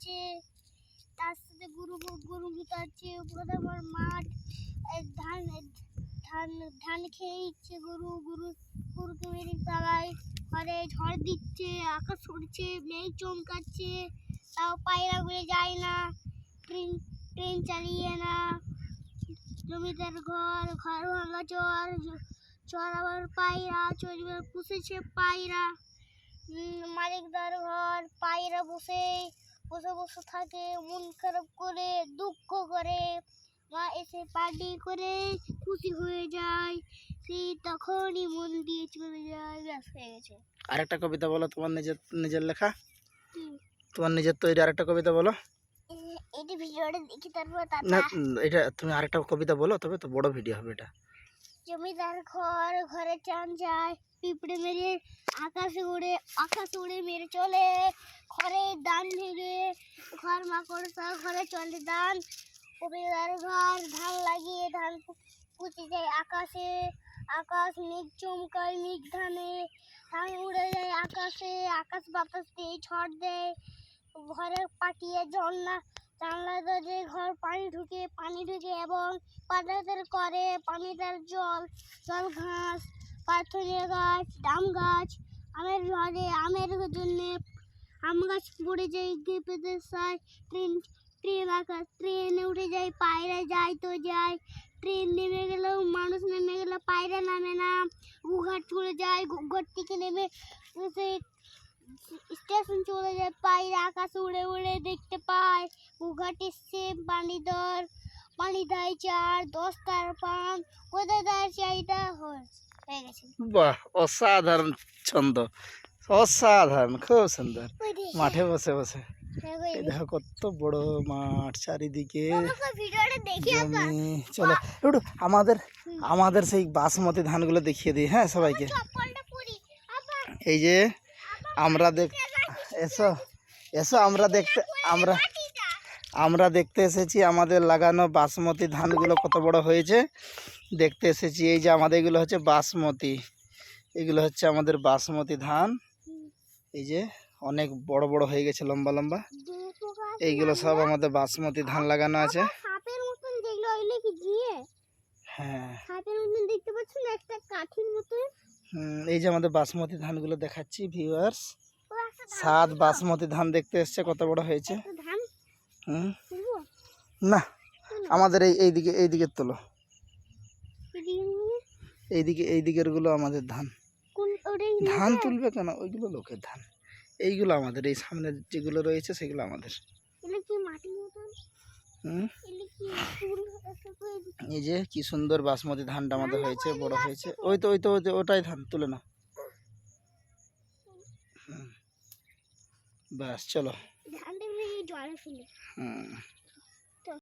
আছে, তার সাথে গরু গরু আছে উপরে আমার মাঠ ধান ধান ধান খেয়ে ইচ্ছে গরু গরু, গরুকে মেরে তালায় ঘরে ঝড় দিচ্ছে, আকাশ উড়ছে মেঘ চমকাচ্ছে, তাও পায়রা উড়ে যায় না, ট্রেন ট্রেন চালিয়ে না, জমিদার ঘর ঘর ভাঙা চর চর আবার পায়রা, চরবে, পুষেছে পায়রা মালিকদার ঘর, পায়রা বসে বসে বসে থাকে মন খারাপ করে দুঃখ করে। মা এসে পার্টি করে খুশি হয়ে যায়। সেই তখনই মন দিয়ে চলে যায় ব্যাস হয়ে গেছে। আরেকটা কবিতা বলো তোমার নিজের নিজের লেখা? তোমার নিজের তৈরি আরেকটা কবিতা বলো। এটি ভিডিওটা দেখি তারপর না এটা তুমি আরেকটা কবিতা বলো তবে তো বড় ভিডিও হবে এটা। জমিদার ঘর ঘরে চান যায়। পিঁপড়ে মেরে, আকাশে উড়ে আকাশে উড়ে মেরে চলে। ঘরে ধান ভেঙে, ঘর মাকড় সব ঘরে চলে ধান জমিদার ঘর, ধান লাগিয়ে ধান পুঁতে যায় আকাশে। আকাশ মেঘ চমকায় মেঘ ধানে ধান উড়ে যায় আকাশে, আকাশ বাতাস দিয়ে ঝড় দেয়। ঘরে পাঠিয়ে জন্না জানলা দরজে ঘর, পানি ঢুকে পানি ঢুকে এবং পাতাদের করে পানিটার জল জল ঘাস। পাথরের গাছ, ডাম গাছ, আমের ঝড়ে আমের জন্য আম গাছ পড়ে যায় পেতে যায় ট্রেন ট্রেন আকাশ ট্রেনে উঠে যায়, পায়রা যায়, তো যায়। ট্রেন নেমে গেলেও মানুষ নেমে গেলে পায়রা নামে না। গুঘাট চলে যায় গুঘাট থেকে নেমে সেই স্টেশন চলে যায়, পায়রা আকাশ উড়ে উড়ে দেখতে পায়। গুঘাট এসছে পানি দর পানি দেয় চার, দশ তার পান, কোথায় দেয় চাইটা হয়ে গেছে। বাহ অসাধারণ ছন্দ অসাধারণ খুব সুন্দর। মাঠে বসে বসে। হ্যাঁ, দেখো কত বড় মাঠ চারিদিকে। চলো একটু আমাদের আমাদের সেই বাসমতি ধানগুলো দেখিয়ে দিই হ্যাঁ সবাইকে। এই যে আমরা দেখ এসো এসো আমরা দেখতে আমরা আমরা দেখতে এসেছি আমাদের লাগানো বাসমতি ধানগুলো কত বড় হয়েছে। দেখতে এসেছি এই যে আমাদের এগুলো হচ্ছে বাসমতি। এগুলো হচ্ছে আমাদের বাসমতি ধান। এই যে অনেক বড় বড় হয়ে গেছে লম্বা লম্বা। এইগুলো সব আমাদের বাসমতি ধান লাগানো আছে। হ্যাঁ। এই যে আমাদের বাসমতি ধানগুলো দেখাচ্ছি ভিউয়ার্স সাত বাসমতি ধান। দেখতে এসছে কত বড় হয়েছে একটা ধান হুম তুলবো না আমাদের এই এইদিকে এইদিকে তোলো। এইদিকে এই দিকেরগুলো আমাদের ধান। ধান তুলবে কেন? ওইগুলো লোকের ধান। এইগুলো আমাদের এই সামনে যেগুলো রয়েছে সেগুলো আমাদের। এই যে কি সুন্দর বাসমতি ধানটা আমাদের হয়েছে বড় হয়েছে। ওই তো ওই তো ওই তো ওটাই ধান তুলে না। ব্যাস চলো। ধানটা ভেঙে জলে ফেলে হুম